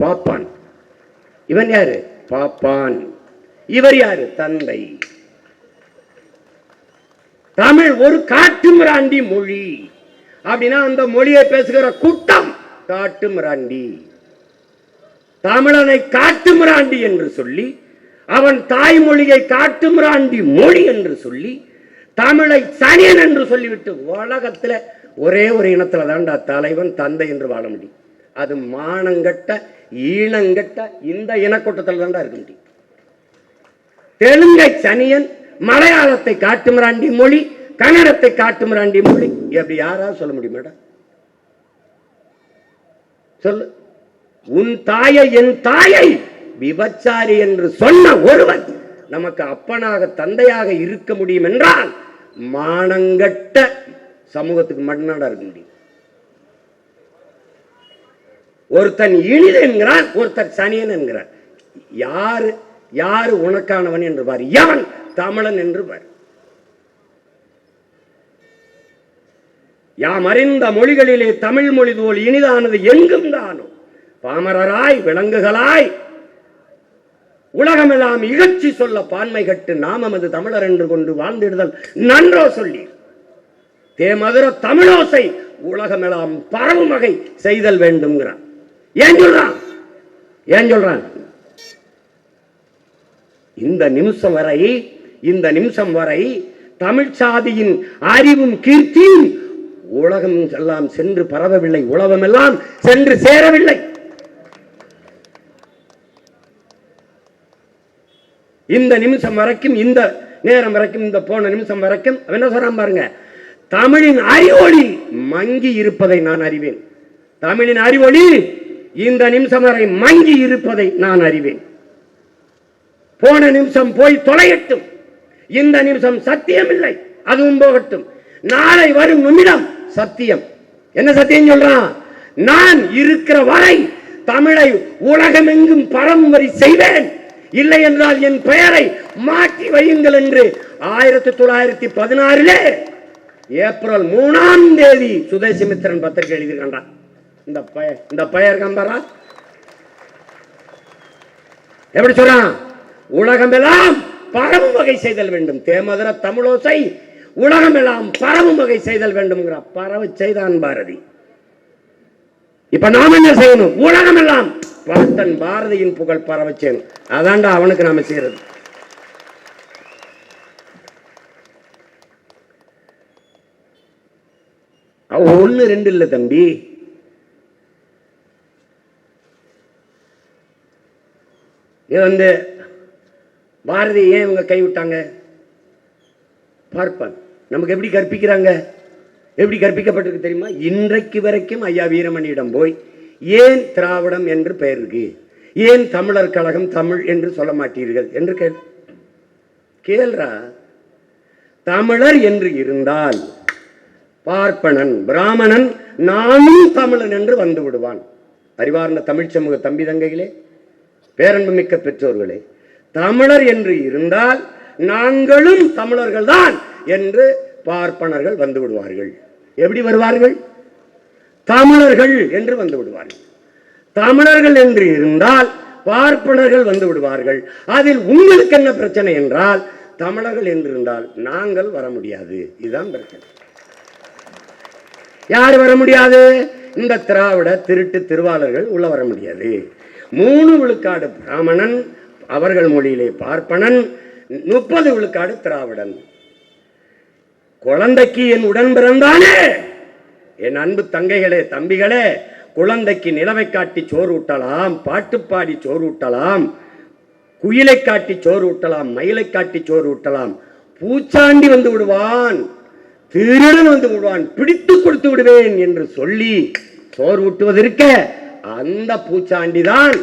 பாப்பான். இவன் யாரு? பாப்பான். இவர் யாரு? தந்தை. தமிழ் ஒரு காட்டுமிராண்டி மொழி. அப்படின்னா அந்த மொழியை பேசுகிற கூட்டம் காட்டுமிராண்டி தமிழனை காட்டுமிராண்டி என்று சொல்லி அவன் தாய்மொழியை காட்டுமிராண்டி மொழி என்று சொல்லி தமிழை சனியன் என்று சொல்லிவிட்டு உலகத்துல ஒரே ஒரு இனத்துல தான்டா தலைவன் தந்தை என்று வாழ முடியும். அது மானங்கட்ட ஈனங்கட்ட இந்த இனக்கூட்டத்தில் தான் இருக்க முடியும். தெலுங்கை சனியன் மலையாளத்தை காட்டுமிராண்டி மொழி கன்னடத்தை காட்டுமிராண்டி மொழி. எப்படி யாராவது சொல்ல முடியுமாடா? சொல்லு. உன் தாயை என் தாயை விபச்சாரி என்று சொன்ன ஒருவன் நமக்கு அப்பனாக தந்தையாக இருக்க முடியும் என்றால் மானங்கட்ட சமூகத்துக்கு மட்டும்தான் இருக்க முடியும். ஒருத்தன் இனிது என்கிறான் ஒருத்தர் சனியன் என்கிறான். யாரு யாரு உனக்கானவன் என்று பார். எவன்? தமிழன் என்று பார். யாம் அறிந்த மொழிகளிலே தமிழ் மொழி போல் இனிதானது எங்கும் தானோ? பாமரராய் விலங்குகளாய். உலகமெல்லாம் இகழ்ச்சி சொல்ல பான்மை கட்டு நாமமது தமிழர் என்று கொண்டு வாழ்ந்திடுதல் நன்றோ சொல்லி. தேமதுர தமிழோசை உலகமெல்லாம் பரவும் வகை செய்தல் வேண்டும்ங்கிறான். ஏன் சொல்றான்? ஏன் சொல்றான்? இந்த நிமிஷம் வரை இந்த நிமிஷம் வரை தமிழ் சாதியின் அறிவும் கீர்த்தியும் உலகம் எல்லாம் சென்று பரவவில்லை உலகம் எல்லாம் சென்று சேரவில்லை. இந்த நிமிஷம் வரைக்கும் இந்த நேரம் வரைக்கும் இந்த போன நிமிஷம் வரைக்கும் என்ன சொல்றான் பாருங்க? தமிழின் அறிவொளி மங்கி இருப்பதை நான் அறிவேன். தமிழின் அறிவொளி இந்த நிமிஷம் வரை மங்கி இருப்பதை நான் அறிவேன். போன நிமிஷம் போய் தொலையட்டும். இந்த நிமிஷம் சத்தியம் இல்லை அதுவும் போகட்டும். நாளை வரும் நிமிடம் சத்தியம். என்ன சத்தியம் சொல்றான்? நான் இருக்கிற வரை தமிழை உலகமெங்கும் பரவும் செய்வேன். இல்லை என்றால் என் பெயரை மாற்றி வையுங்கள் என்று ஆயிரத்தி தொள்ளாயிரத்தி பதினாறிலே ஏப்ரல் மூணாம் தேதி சுதேசிமித்திரன் பத்திரிகை எழுதியிருக்கின்றான். இந்த பெயர் இந்த பெயர் கம்பரா எப்படி சொல்றான்? உலகமெல்லாம் பரவும் வகை செய்தல் வேண்டும். தேமதுர தமிழோசை உலகமெல்லாம் பரவும் வகை செய்தல் வேண்டும்ங்கிறான் பரவ செய்தான் பாரதி. இப்ப நாம என்ன செய்யணும்? உலகமெல்லாம் பாட்டன் பாரதியின் புகழ் பரவ செய்யணும் அதான்டா அவனுக்கு நாம செய்யறது. ஒன்னு ஒண்ணு ரெண்டு இல்ல தம்பி. இது வந்து பாரதி ஏன் இவங்க கைவிட்டாங்க? பார்ப்பன் நமக்கு எப்படி கற்பிக்கிறாங்க? எப்படி கற்பிக்கப்பட்டிருக்கு தெரியுமா? இன்றைக்கு வரைக்கும் ஐயா வீரமணியிடம் போய் ஏன் திராவிடம் என்று பெயர் இருக்கு? ஏன் தமிழர் கழகம் தமிழ் என்று சொல்ல மாட்டீர்கள்? என்று கேள். கேள்றா. தமிழர் என்று இருந்தால் பார்ப்பனன் பிராமணன் நானும் தமிழன் என்று வந்து விடுவான். அறிவார்ந்த தமிழ் சமூக தம்பி தங்கைகளே பேரன்புமிக்க பெற்றோர்களே தமிழர் என்று இருந்தால் நாங்களும் தமிழர்கள் தான் என்று பார்ப்பனர்கள் வந்து விடுவார்கள். எப்படி வருவார்கள்? தமிழர்கள் என்று வந்து விடுவார்கள். தமிழர்கள் என்று இருந்தால் பார்ப்பனர்கள் வந்து விடுவார்கள். அதில் உங்களுக்கு என்ன பிரச்சனை என்றால் தமிழர்கள் என்று இருந்தால் நாங்கள் வர முடியாது. இதுதான் பிரச்சனை. யார் வர முடியாது? இந்த திராவிட திருட்டு திருவாளர்கள் உள்ள வர முடியாது. மூணு விழுக்காடு பிராமணன் அவர்கள் மொழியிலே பார்ப்பனன் முப்பது விழுக்காடு திராவிடன். குழந்தைக்கு என் உடன் பிறந்தானே? என் அன்பு தங்கைகளே தம்பிகளே குழந்தைக்கு நிலவை காட்டி சோறு ஊட்டலாம் பாட்டு பாடி சோறு ஊட்டலாம் குயிலை காட்டி சோறு ஊட்டலாம் மயிலை காட்டி சோறு ஊட்டலாம். பூச்சாண்டி வந்து விடுவான் திருடன் வந்து விடுவான் பிடித்து கொடுத்து விடுவேன் என்று சொல்லி சோறு ஊட்டுவதற்க அந்த பூச்சாண்டி தான்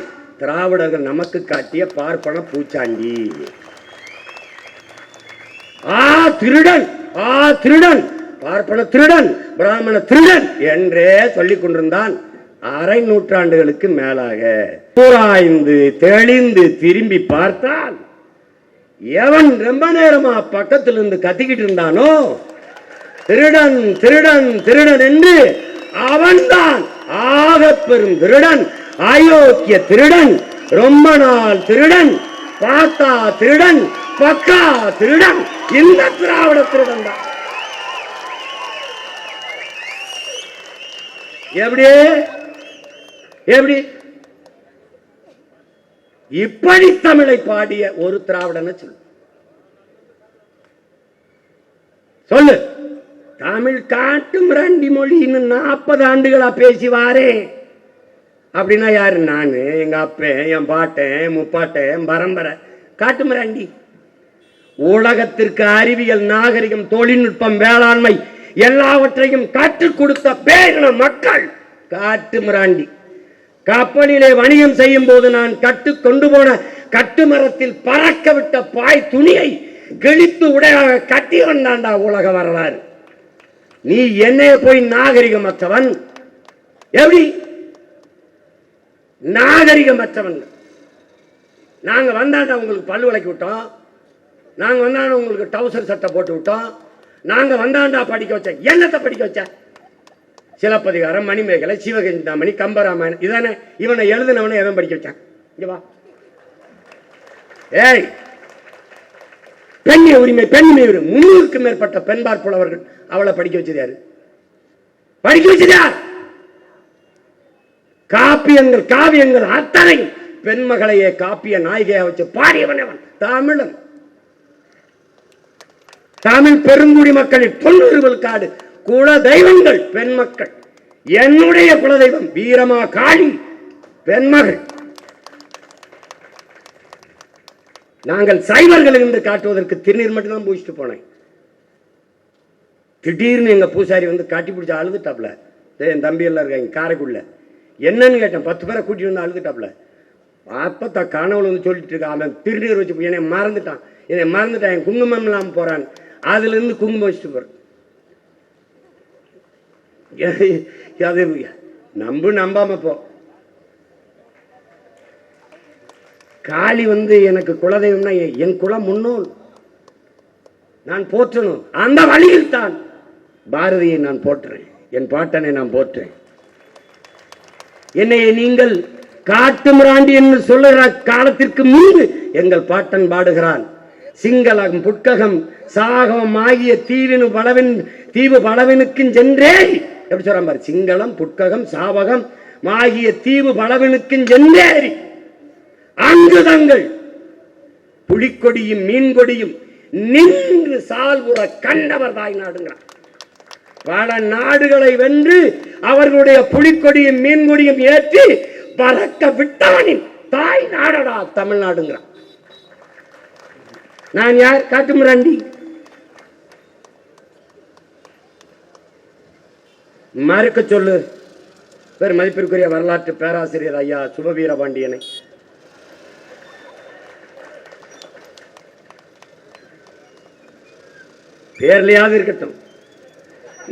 திராவிடர்கள் நமக்கு காட்டிய பார்ப்பன பூச்சாண்டி. ஆ திருடன் ஆ திருடன் பார்ப்பன திருடன் பிராமண திருடன் என்றே சொல்லிக் கொண்டிருந்தான் அரை நூற்றாண்டுகளுக்கு மேலாக. கூராய்ந்து தெளிந்து திரும்பி பார்த்தால் எவன் ரொம்ப நேரமா பக்கத்தில் இருந்து கத்திக்கிட்டு இருந்தானோ திருடன் திருடன் திருடன் என்று அவன்தான். ஆக பெரும் திருடன் அயோக்கிய திருடன் ரொம்ப நாள் திருடன் பாத்தா திருடன் பக்கா திருடன் இந்த திராவிட திருடன் தான். எப்படி? எப்படி? இப்படி தமிழை பாடிய ஒரு திராவிடன்னு சொல்லு. சொல்லு. தமிழ் காட்டு மிராண்டி மொழின்னு நாற்பது ஆண்டுகளா பேசி வாரேன் அப்படின்னா யாரு? நானு எங்க அப்பன் என் பாட்டேன் முப்பாட்டேன் பரம்பரை. காட்டு மிராண்டி உலகத்திற்கு அறிவியல் நாகரிகம் தொழில்நுட்பம் வேளாண்மை எல்லாவற்றையும் கற்றுக் கொடுத்த பேரின மக்கள் காட்டு மிராண்டி கப்பலிலே வணிகம் செய்யும் போது நான் கட்டு கொண்டு போன கட்டுமரத்தில் பறக்க விட்ட பாய் துணியை கிழித்து உடையாக கட்டி வந்தாண்டா உலக வரலாறு. நீ என்னைய போய் நாகரிகமற்றவன்? எப்படி? நாகரிகமற்றவன். நாங்க வந்தாண்டா உங்களுக்கு பல்லு விளக்கி விட்டோம். நாங்க வந்தாண்டா உங்களுக்கு டவுசர் சட்டை போட்டு விட்டோம். நாங்க வந்தாண்டா படிக்க வச்ச என்னத்தை படிக்க வச்சேன் சிலப்பதிகாரம் மணிமேகலை சிவகஞ்சிந்தாமணி கம்பராமாயணம் இதானே? இவனை எழுதினவனை எவன் படிக்க வச்சான்? இங்க வா. ஏய் பெண்ணிய உரிமை பெண்மை உரிமை. முன்னூறுக்கும் மேற்பட்ட பெண்பார் புலவர்கள் அவளை படிக்க வச்சது படிக்க வச்சது காப்பியங்கள் காவியங்கள் அத்தனை பெண்மகளையே காப்பிய நாயகியா வச்சு பாடியவன் அவன். தமிழன் தமிழ் பெருங்குடி மக்களின் தொண்ணூறு விழுக்காடு குல தெய்வங்கள் பெண் மக்கள். என்னுடைய குலதெய்வம் வீரமா காளி பெண்மகள் நாங்கள் சைவர்கள் என்று காட்டுவதற்கு திருநீர் மட்டும்தான் பூசிட்டு போனேன். திடீர்னு எங்கள் பூசாரி வந்து காட்டி பிடிச்சி அழுதுட்டாப்ல. ஏ என் தம்பி எல்லாம் இருக்காங்க காரைக்குள்ள என்னன்னு கேட்டேன் பத்து பேரை கூட்டிட்டு வந்து அழுதுட்டாப்ல. அப்பத்தா கனவுல வந்து சொல்லிட்டு இருக்கான் அவன் திருநீர் வச்சு என்னை மறந்துட்டான். என்னை மறந்துட்டான் என் குங்குமம் இல்லாமல் போகிறான் அதுலேருந்து குங்குமம் வச்சுட்டு போகிறேன் அது நம்பு நம்பாமல் போ. காளி வந்து எனக்கு குலதெய்வம்னா என் குலம் முன்னோன் நான் போற்றணும். அந்த வழியில் தான் பாரதியை நான் போற்றுறேன் என் பாட்டனை நான் போற்றேன் என்னை நீங்கள் காட்டு மிராண்டி என்று சொல்லுகிற காலத்திற்கு முன்பு எங்கள் பாட்டன் பாடுகிறான். சிங்களம் புட்ககம் சாகவம் ஆகிய தீவினு பலவின் தீவு பலவினுக்கும் சென்றேன் எப்படி சொல்றான் பாரு? சிங்களம் புட்ககம் சாவகம் ஆகிய தீவு பலவினுக்கும் சென்றேறி அங்கு தங்கள் புலிக்கொடியும் மீன்கொடியும் நின்று சால்புற கண்டவர் தாய் நாடுங்கிறார் பல நாடுகளை வென்று அவர்களுடைய புலிக்கொடியும் மீன்கொடியும் ஏற்றி பறக்க விட்டவனின் தாய் நாடடா தமிழ்நாடுங்கிறான் நான் யார்? காட்டுமிராண்டி மறுக்க சொல்லு. பேர் மதிப்பிற்குரிய வரலாற்று பேராசிரியர் ஐயா சுபவீர பாண்டியனை. பேர்லையாவது இருக்கட்டும்.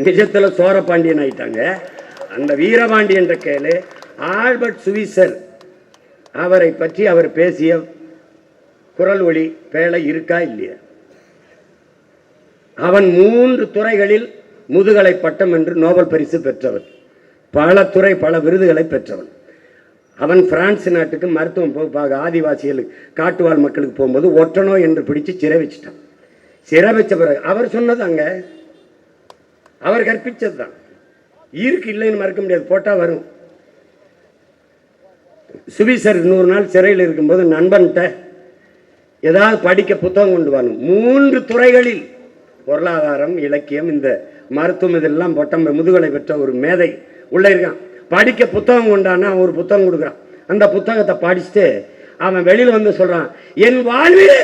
நிஜத்தில் சோரபாண்டியன் ஆயிட்டாங்க. அந்த வீரபாண்டி என்ற கேளு ஆல்பர்ட் சுவிசர் அவரை பற்றி அவர் பேசிய குரல் ஒளி பேழை இருக்கா இல்லையா? அவன் மூன்று துறைகளில் முதுகலை பட்டம் என்று நோபல் பரிசு பெற்றவன். பல துறை பல விருதுகளை பெற்றவன். அவன் பிரான்ஸ் நாட்டுக்கு மருத்துவம் போக ஆதிவாசிகளுக்கு காட்டுவாழ் மக்களுக்கு போகும்போது ஒற்றனோ என்று பிடிச்சு சிறை வச்சிட்டான். சிறை வச்ச பிறகு அவர் சொன்னதாங்க. அவர் கற்பிச்சது தான் இருக்கு இல்லைன்னு மறக்க முடியாது போட்டா வரும். சுவிசர் நூறு நாள் சிறையில் இருக்கும்போது நண்பன்கிட்ட ஏதாவது படிக்க புத்தகம் கொண்டு வரணும் மூன்று துறைகளில் பொருளாதாரம் இலக்கியம் இந்த மருத்துவம் இதெல்லாம் பட்டம் முதுகலை பெற்ற ஒரு மேதை உள்ள இருக்கான். படிக்க புத்தகம் கொண்டானா அவன் ஒரு புத்தகம் கொடுக்குறான். அந்த புத்தகத்தை படிச்சுட்டு அவன் வெளியில் வந்து சொல்றான் என் வாழ்விலே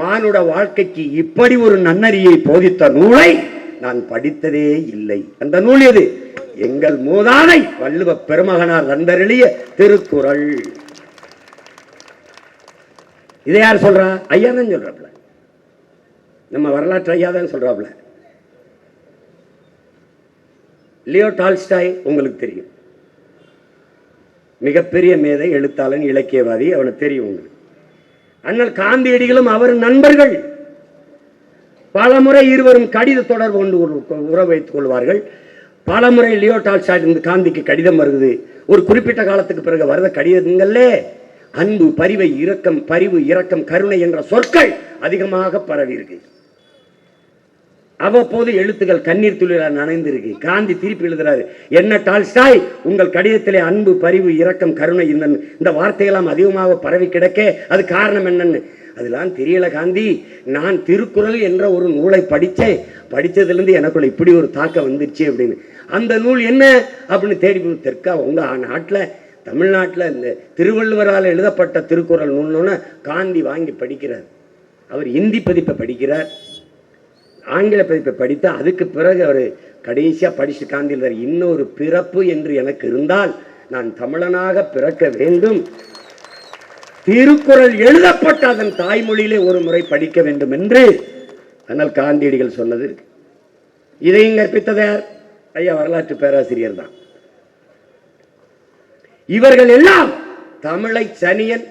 மானுட வாழ்க்கைக்கு இப்படி ஒரு நன்னறியை போதித்த நூலை நான் படித்ததே இல்லை. அந்த நூல் எது? எங்கள் மூதானை வள்ளுவ பெருமகனார் தந்தருளிய திருக்குறள். இதை யார் சொல்றா? ஐயா தான் சொல்றாப்ல. நம்ம வரலாற்று ஐயா தான் சொல்றாப்ல. லியோ டால்ஸ்டாய் உங்களுக்கு தெரியும். மிகப்பெரிய மேதை எழுத்தாளன் இலக்கியவாதி அவனுக்கு தெரியும் உங்களுக்கு. அண்ணல் காந்தியடிகளும் அவர் நண்பர்கள். பலமுறை இருவரும் கடித தொடர்பு கொண்டு உறவு வைத்துக் கொள்வார்கள். பலமுறை லியோ டால்ஸ்டாய் இருந்து காந்திக்கு கடிதம் வருது ஒரு குறிப்பிட்ட காலத்துக்கு பிறகு வரத கடிதங்களே அன்பு பரிவை இரக்கம் பரிவு இரக்கம் கருணை என்ற சொற்கள் அதிகமாக பரவி இருக்கு அவ்வப்போது எழுத்துக்கள் கண்ணீர் துளிரால் நனைந்திருக்கு. காந்தி திருப்பி எழுதுறாரு என்ன டால்ஸ்டாய் உங்கள் கடிதத்திலே அன்பு பரிவு இரக்கம் கருணை இந்த இந்த வார்த்தையெல்லாம் அதிகமாக பரவி கிடக்க அது காரணம் என்னன்னு? அதெல்லாம் தெரியல காந்தி. நான் திருக்குறள் என்ற ஒரு நூலை படித்தேன். படித்ததுலேருந்து எனக்குள்ள இப்படி ஒரு தாக்கம் வந்துருச்சு அப்படின்னு. அந்த நூல் என்ன? அப்படின்னு தேடி தெற்கா உங்கள் நாட்டில் தமிழ்நாட்டில் இந்த திருவள்ளுவரால் எழுதப்பட்ட திருக்குறள் நூல்னு காந்தி வாங்கி படிக்கிறார். அவர் இந்தி பதிப்பை படிக்கிறார். ஆங்கில பதிப்பை படித்து அதுக்கு பிறகு அவர் கடைசியாக படிச்சு காந்தி இன்னொரு பிறப்பு என்று எனக்கு இருந்தால் நான் தமிழனாக பிறக்க வேண்டும். திருக்குறள் எழுதப்பட்ட அதன் தாய்மொழியிலே ஒரு முறை படிக்க வேண்டும் என்று ஆனால் காந்தியடிகள் சொன்னது. இதையும் கற்பித்ததார் ஐயா வரலாற்று பேராசிரியர் தான். இவர்கள் எல்லாம் தமிழை சனியன்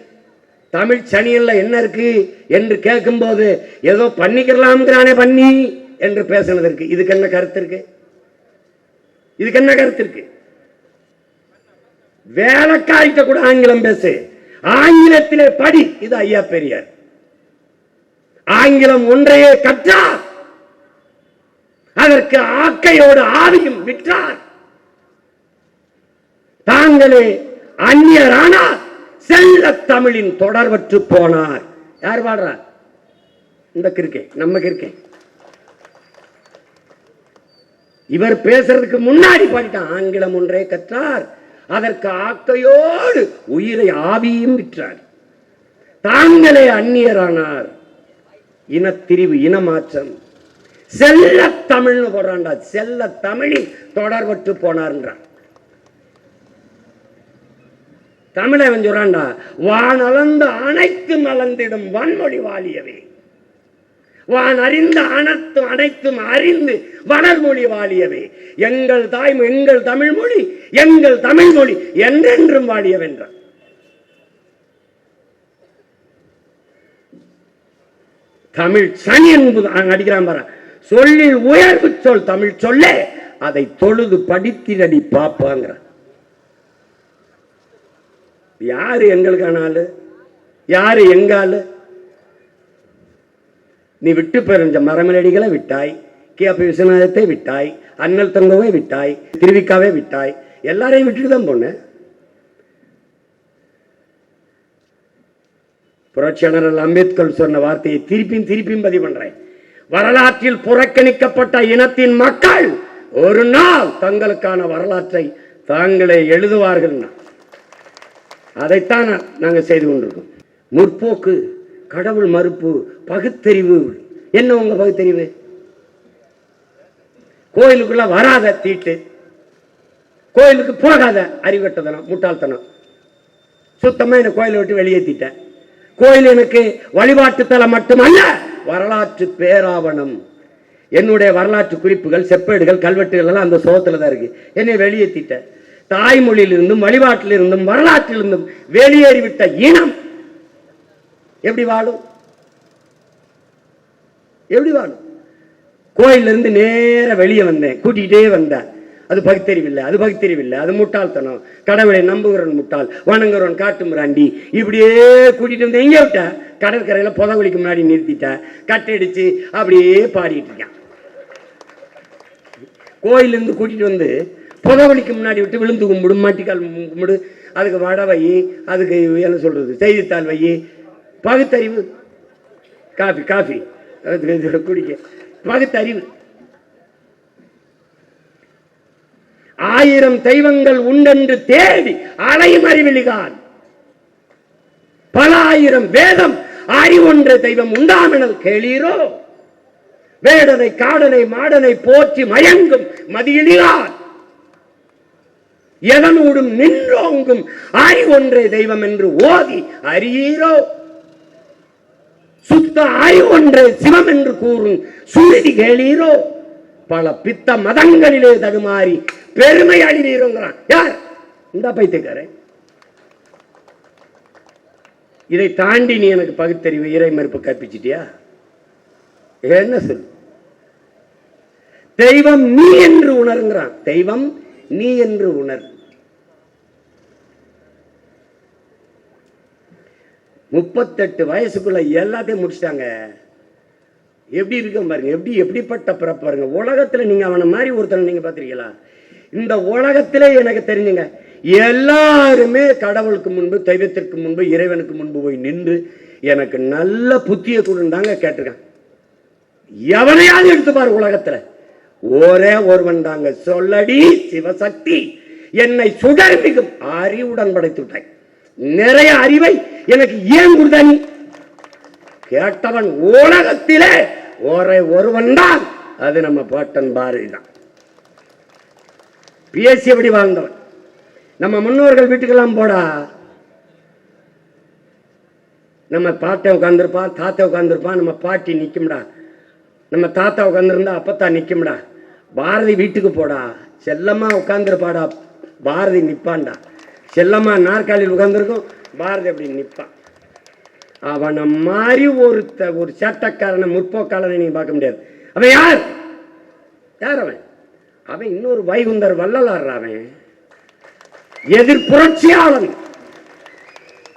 தமிழ் சனியன்ல என்ன இருக்கு என்று கேட்கும்போது ஏதோ பண்ணிக்கலாம்ங்கிறானே பண்ணி என்று பேசினதற்கு. இதுக்கு என்ன கருத்து இருக்கு? இதுக்கு என்ன கருத்து இருக்கு? வேலைக்காரிட்ட கூட ஆங்கிலம் பேசு. ஆங்கிலத்திலே படி. இது ஐயா பெரியார். ஆங்கிலம் ஒன்றையே கற்றார். அதற்கு ஆக்கையோடு ஆவியும் விற்றார். தாங்களே அந்நியரானார். செல்ல தமிழின் தொடர்பற்று போனார். யார் பாடுறா இந்த கிருக்கே நம்ம கிருக்கே இவர் பேசுறதுக்கு முன்னாடி பாடிட்டான் ஆங்கிலம் ஒன்றே கற்றார். அதற்கு ஆக்கையோடு உயிரை ஆவியும் விற்றார். தாங்களே அந்நியரானார். இனத்திரிவு இனமாற்றம். செல்ல தமிழ்னு போடுறான்டா செல்ல தமிழில் தொடர்பற்று போனார்ன்றான். தமிழவன் சொல்றான்டா வானளந்த அனைத்து மலர்ந்திடும் வன்மொழி வாலியவே. வான் அறிந்த அனைத்தும் அனைத்தும் அறிந்து வளர்மொழி வாழியவே எங்கள் தாய் எங்கள் தமிழ் மொழி எங்கள் தமிழ் மொழி என்றென்றும் வாழியவென்றான் தமிழ் சனி என்பது அவன் அடிக்கிறான் பாரு. சொல்லில் உயர்வு சொல் தமிழ் சொல்லே அதை தொழுது படித்திரடி பாப்பாங்கிறான். யாரு எங்களுக்கான ஆளு யாரு எங்க ஆளு நீ விட்டு பெருஞ்ச மரமலடிகளை விட்டாய் கேபி விஸ்வநாதத்தை விட்டாய் அண்ணல் தங்கவே விட்டாய் திருவிக்காவே விட்டாய் எல்லாரையும் விட்டுட்டு தான் போன. புரட்சியாளர் அம்பேத்கர் சொன்ன வார்த்தையை திருப்பியும் திருப்பியும் பதிவு பண்றேன். வரலாற்றில் புறக்கணிக்கப்பட்ட இனத்தின் மக்கள் ஒரு நாள் தங்களுக்கான வரலாற்றை தாங்களே எழுதுவார்கள் நான் அதைத்தான் நாங்கள் செய்து கொண்டிருக்கோம். முற்போக்கு கடவுள் மறுப்பு பகுத்தறிவு. என்ன உங்க பகுத்தறிவு? கோயிலுக்குள்ள வராத தீட்டு கோயிலுக்கு போகாத அறிவட்டதனம் முட்டாள்தனம். சுத்தமா என்ன கோயிலை விட்டு வெளியேற்றிட்டேன் கோயில் எனக்கு வழிபாட்டு தலம் மட்டுமல்ல வரலாற்று பேராவணம். என்னுடைய வரலாற்று குறிப்புகள் செப்பேடுகள் கல்வெட்டுகள் எல்லாம் அந்த சோகத்துல தான் இருக்கு. என்னை வெளியேற்றிட்டேன் தாய்மொழியிலிருந்தும் வழிபாட்டிலிருந்தும் வரலாற்றிலிருந்தும் வெளியேறிவிட்ட இனம் எப்படி வாழும்? எப்படி வாழும்? கோயில்ல இருந்து நேர வெளியே வந்தேன் கூட்டிகிட்டே வந்தேன். அது பகுத்தறிவில்லை அது பகுத்தறிவில்லை அது முட்டாள்தனம். கடவுளை நம்புகிறவன் முட்டாள் வணங்குறவன் காட்டு முராண்டி இப்படியே கூட்டிட்டு வந்து எங்கே விட்ட கடற்கரையில புதவழிக்கு முன்னாடி நிறுத்திட்ட கட்டடிச்சு அப்படியே பாடிட்டு இருக்கான். கோயில்ல இருந்து கூட்டிட்டு வந்து புதவலிக்கு முன்னாடி விட்டு விழுந்து கும்பிடு மாட்டிக்கால் கும்பிடு அதுக்கு வடை வை அதுக்கு என்ன சொல்றது செய்தித்தாள் வை பகுத்தறிவு. Coffee coffee. குடிக்க. பகுத்தறிவு. ஆயிரம் தெய்வங்கள் உண்டென்று தேடி அலையும் அறிவிலிகான். பல ஆயிரம் வேதம் அறிவொன்ற தெய்வம் உண்டாமெனல் கேளீரோ. வேடனை காடனை மாடனை போற்றி மயங்கும் மதியிலிகான். எதனூடும் நின்றோங்கும் ஒன்றே தெய்வம் என்று ஓதி அறியீரோ? சுத்த அறிவொன்றே சிவம் என்று கூறும் சுருதி கேளீரோ? பல பித்த மதங்களிலே தடுமாறி பெருமை அழிவீரோங்கிறான் யார்? இந்த பைத்தியக்காரன். இதை தாண்டி நீ எனக்கு பகுத்தறிவு இறை மறுப்பு கற்பிச்சிட்டியா? என்ன சொல் தெய்வம் நீ என்று உணர்கிறான். தெய்வம் நீ என்று உணர். முப்பத்தெட்டு வயசுக்குள்ள எல்லாத்தையும் முடிச்சிட்டாங்க. எப்படி இருக்கும் பாருங்க எப்படி எப்படிப்பட்ட பிறப்பு பாருங்க. உலகத்துல நீங்க அவனை மாதிரி ஒருத்தனை நீங்க பார்த்திருக்கீங்களா? இந்த உலகத்திலே எனக்கு தெரிஞ்சுங்க எல்லாருமே கடவுளுக்கு முன்பு தெய்வத்திற்கு முன்பு இறைவனுக்கு முன்பு போய் நின்று எனக்கு நல்ல புத்திய கொடுந்தாங்க கேட்டிருக்கேன் எவனையாவது எடுத்து உலகத்துல. ஒரே ஒருவன் தாங்க. சொல்லடி சிவசக்தி என்னை சுடர் மிகும் அறிவுடன் படைத்து விட்டாய். நிறைய அறிவை எனக்கு ஏன் கொடுத்த நீ? கேட்டவன் உலகத்திலே ஒரே ஒருவன் தான். அது நம்ம பாட்டன் பாரதி தான். பேசியபடி வாழ்ந்தவன்? நம்ம முன்னோர்கள் வீட்டுக்கெல்லாம் போடா. நம்ம பாட்டை உட்காந்துருப்பான் தாத்தா உட்காந்துருப்பான் நம்ம பாட்டி நிற்கும்டா நம்ம தாத்தா உட்காந்துருந்தா அப்பத்தா நிற்கும்டா பாரதி வீட்டுக்கு போடா. செல்லமாக உட்காந்துருப்பாடா பாரதி நிப்பான்டா செல்லம்மா நாற்காலியில் உட்காந்துருக்கும் பாரதி அப்படி நிற்பான் அவனை மாதிரி ஒருத்த ஒரு சட்டக்காரனை முற்போக்காளனை நீங்க பார்க்க முடியாது. அவன் யார்? யார் அவன்? அவன் இன்னொரு வைகுந்தர் வள்ளலார் அவன். எதிர் புரட்சியாளன்.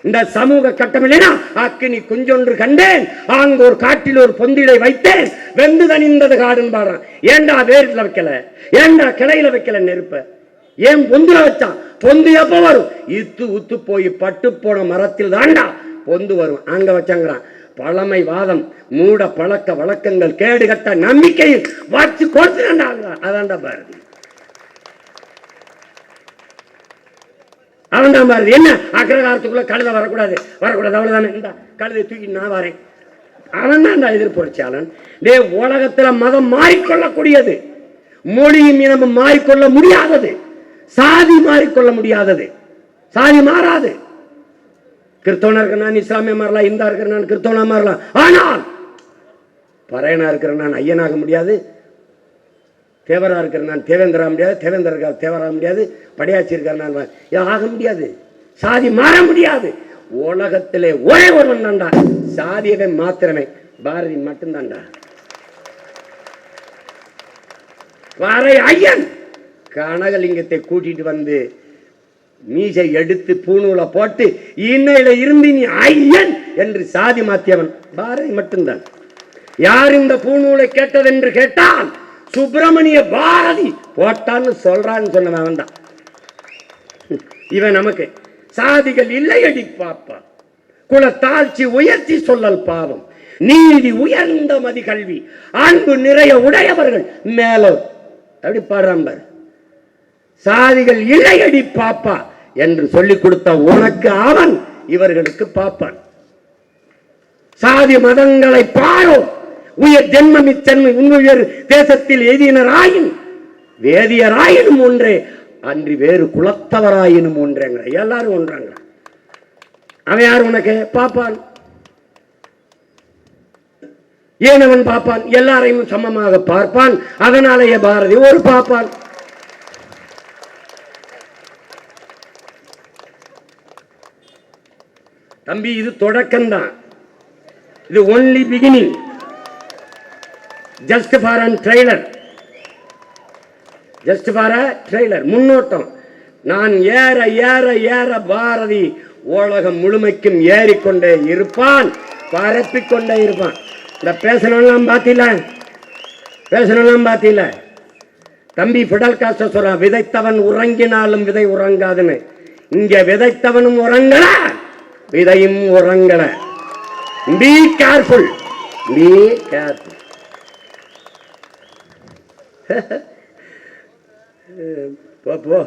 இந்த சமூக கட்டமில்லைனா அக்கினி குஞ்சொன்று கண்டேன். அங்கு ஒரு காட்டில் ஒரு பொந்திலை வைத்தேன். வெந்து தணிந்தது காடுன்னு பாடுறான். ஏன்டா வேரில் வைக்கல? ஏண்டா கிளையில வைக்கல நெருப்ப? ஏன் பொந்துல வச்சான்? பொந்து எப்ப வரும்? இத்து உத்து போய் பட்டு போன மரத்தில் தாண்டா. பொந்து வரும். அங்க வச்சாங்கிறான். பழமை வாதம் மூட பழக்க வழக்கங்கள் கேடுகட்ட நம்பிக்கையில் வச்சு கொடுத்துறாண்டா அதான்டா பாரதி. அவன் தான் பாரதி. என்ன? அக்ரகாரத்துக்குள்ள கழுதை வரக்கூடாது. வரக்கூடாது. அவ்வளவுதானே. இந்த கழுதை தூக்கி நான் வரேன். அவன் தான் எதிர்ப்புரட்சியாளன். டே உலகத்துல மதம் மாறிக்கொள்ளக்கூடியது. மொழியும் இனமும் மாறிக்கொள்ள முடியாதது. சாதி மாறிக்கொள்ள முடியாதது. சாதி மாறாது. கிறிஸ்தவனா இருக்கிற நான் இஸ்லாமிய மாறலாம் இந்தா இருக்கிற நான் கிறிஸ்தவனா மாறலாம். ஆனால் பறையனா இருக்கிற நான் ஐயனாக முடியாது. தேவரா இருக்கிற நான் தேவேந்திரா முடியாது. தேவேந்திர தேவரா முடியாது. படையாச்சி இருக்கிற நான் ஆக முடியாது. சாதி மாற முடியாது. உலகத்திலே ஒரே ஒருவன் தான்டா. சாதியவை மாத்திரமே. பாரதி மட்டும்தான்டா. வாரை ஐயன். கனகலிங்கத்தை கூட்டிட்டு வந்து மீசை எடுத்து பூணூலை போட்டு இன்னையில இருந்து நீ ஐயன்! என்று சாதி மாத்தியவன். பாரதி மட்டும்தான். யார் இந்த பூணூலை கேட்டதென்று கேட்டால் சுப்பிரமணிய பாரதி போட்டான்னு சொல்றான்னு சொன்னவன் தான். இவன் நமக்கு சாதிகள் இல்லையடி பாப்பா. குலத்தாழ்ச்சி உயர்த்தி சொல்லல் பாவம். நீதி உயர்ந்த மதி கல்வி. அன்பு நிறைய உடையவர்கள் மேலோ அப்படி பாடுறான் பாரு. சாதிகள் இல்லையடி பாப்பா என்று சொல்லிக் கொடுத்த உனக்கு அவன் இவர்களுக்கு பாப்பான். சாதி மதங்களை பாரோம். உயர் ஜென்மம் இச்சென்மை உன்னுயர் தேசத்தில் எதினராயின் வேதியராயினும் ஒன்றே அன்றி வேறு குலத்தவராயினும் ஒன்றேங்கிற. எல்லாரும் ஒன்றாங்க. அவன் யார் உனக்கு? பாப்பான். ஏனவன் பாப்பான்? பார்ப்பான் எல்லாரையும் சமமாக பார்ப்பான். அதனாலேயே பாரதி ஒரு பார்ப்பான் தம்பி இது தொடக்கம்தான். இது only beginning just for an trailer just for a trailer முன்னோட்டம். நான் ஏற ஏற ஏற பாரதி உலகம் முழுமைக்கும் ஏறிக்கொண்டே இருப்பான் பரப்பிக்கொண்டே இருப்பான். இந்த பேசணும்லாம் பார்த்தீல? பேசணும்லாம் பார்த்தீல? தம்பி பிடல் காஸ்ட சொல்றான் விதைத்தவன் உறங்கினாலும் விதை உறங்காதுன்னு. இங்க விதைத்தவனும் உறங்கலாம் விதையும் உறங்கன. பி கேர்ஃபுல் பி கேர்ஃபுல் போ போ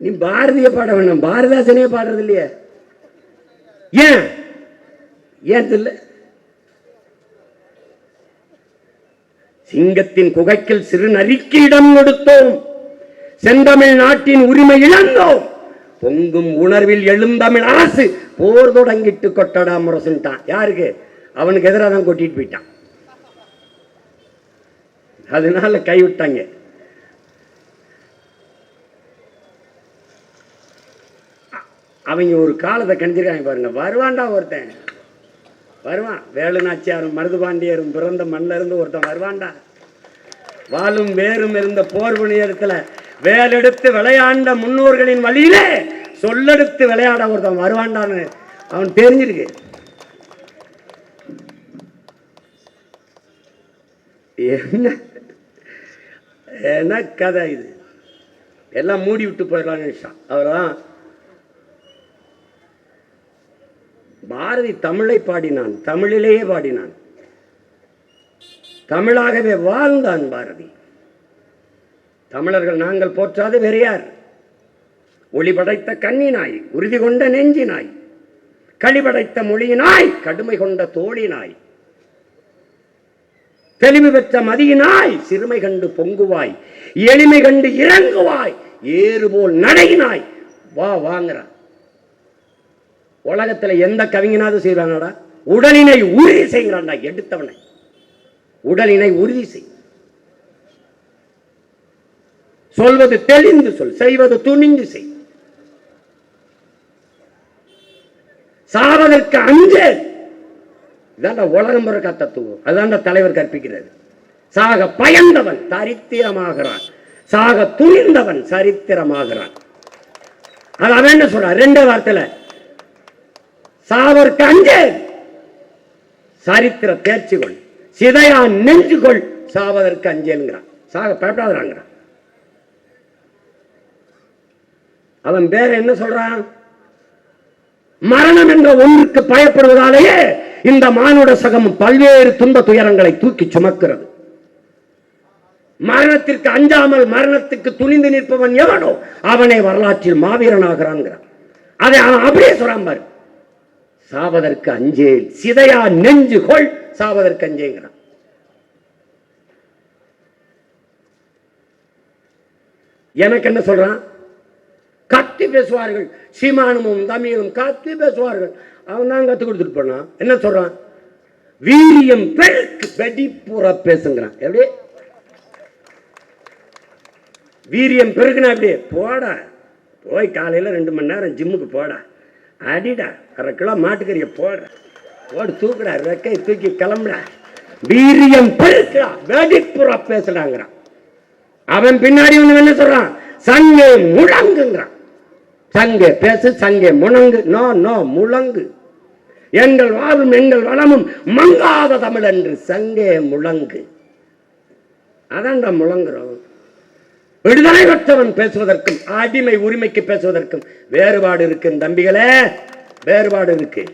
நீ பாரதிய பாட வேண்டாம். பாரதாசனே பாடுறது இல்லையே ஏன்? ஏன் தெரியல? சிங்கத்தின் குகைக்கில் சிறு நரிக்கு இடம் கொடுத்தோம். செந்தமிழ் நாட்டின் உரிமை இழந்தோம் பொங்கும் உணர்வில் எழுந்தமிழ் அரசு போர் தொடங்கிட்டு கொட்டடா முரசுன்ட்டான் யாருக்கு? அவனுக்கு எதிராக தான் கொட்டிட்டு போயிட்டான். அதனால கைவிட்டாங்க அவங்க ஒரு காலத்தை கணிச்சிருக்காங்க பாருங்க. வருவான்டா ஒருத்தன். வருவான். வேலு நாச்சியாரும் மருதுபாண்டியரும் பிறந்த மண்ணில இருந்து ஒருத்தன் வருவான்டா. வாழும் வேறும் இருந்த போர் புனியத்துல வேலெடுத்து விளையாண்ட முன்னோர்களின் வழியிலே சொல்லெடுத்து விளையாட ஒருத்தன் வருவான்டான்னு அவன் தெரிஞ்சிருக்கு. என்ன? என்ன கதை இது? எல்லாம் மூடி விட்டு போயிடலாம்னு நினைச்சான். அவர்தான் பாரதி தமிழை பாடினான் தமிழிலேயே பாடினான். தமிழாகவே வாழ்ந்தான் பாரதி. தமிழர்கள் நாங்கள் போற்றாது வேறு யார்? ஒளி படைத்த கண்ணினாய் உறுதி கொண்ட நெஞ்சினாய் களிபடைத்த மொழியினாய் கடுமை கொண்ட தோழினாய் தெளிவு பெற்ற மதியினாய் சிறுமை கண்டு பொங்குவாய் எளிமை கண்டு இறங்குவாய் ஏறுபோல் நடையினாய். வா வாங்குறான் உலகத்துல எந்த கவிஞனாவது செய்வானடா உடலினை உறுதி செய்கிறான்டா எடுத்தவனை. உடலினை உறுதி செய். சொல்வது தெளிந்து சொல் செய்வது துணிந்து செய். சாவதற்கு அஞ்சு. இதான் உலகம் பிறக்க தத்துவம். அதுதான் தலைவர் கற்பிக்கிறது. சாக பயந்தவன் தரித்திரமாகிறான் சாக துணிந்தவன் சரித்திரமாகிறான். அது அவன் என்ன சொல்றான் ரெண்டு வார்த்தையில சாவற்கு அஞ்சு. சரித்திர பேர்ச்சிக்கொள் சிதையான் நென்று கொள் சாவதற்கு அஞ்சேங்கிறான் சாக பயப்படாதாங்கிறான் அவன் பேர என்ன சொல்றான்? மரணம் என்ற ஒன்றுக்கு பயப்படுவதாலேயே இந்த மானுட சகம் பல்வேறு துன்ப துயரங்களை தூக்கி சுமக்கிறது. மரணத்திற்கு அஞ்சாமல் மரணத்துக்கு துணிந்து நிற்பவன் எவனோ அவனை வரலாற்றில் மாவீரனாகிறான் அதை அவன் அப்படியே சொல்றான் பாரு. சாவதற்கு அஞ்சேல் சிதையா நெஞ்சு கொள் சாவதற்கு அஞ்சேங்கிறான். எனக்கு என்ன சொல்றான்? கத்தி பேசுவார்கள். சீமானமும் தமிழும் கத்தி பேசுவார்கள். அவன் தான் கத்து கொடுத்துட்டு போனான். என்ன சொல்றான்? வீரியம் பெருக்கு வெடிப்புற பேசுங்கிறான். எப்படி? வீரியம் பெருக்குனா அப்படியே போடா. போய் காலையில் ரெண்டு மணி நேரம் ஜிம்முக்கு போடா. அடிடா. அரை கிலோ மாட்டுக்கறியை போடுற. போடு தூக்குடா. ரெக்கை தூக்கி கிளம்புடா. வீரியம் பெருக்குடா. வெடிப்புற பேசுடாங்கிறான் அவன் பின்னாடி ஒன்று என்ன சொல்றான்? சங்கே முழங்குங்கிறான். சங்கே பேசு சங்கே முழங்கு நோ நோ முழங்கு. எங்கள் வாழும் எங்கள் வளமும் மங்காத தமிழ் என்று சங்கே முழங்கு. அதான்டா முழங்குறோம். விடுதலை பெற்றவன் பேசுவதற்கும் அடிமை உரிமைக்கு பேசுவதற்கும் வேறுபாடு இருக்கு தம்பிகளே வேறுபாடு இருக்கு.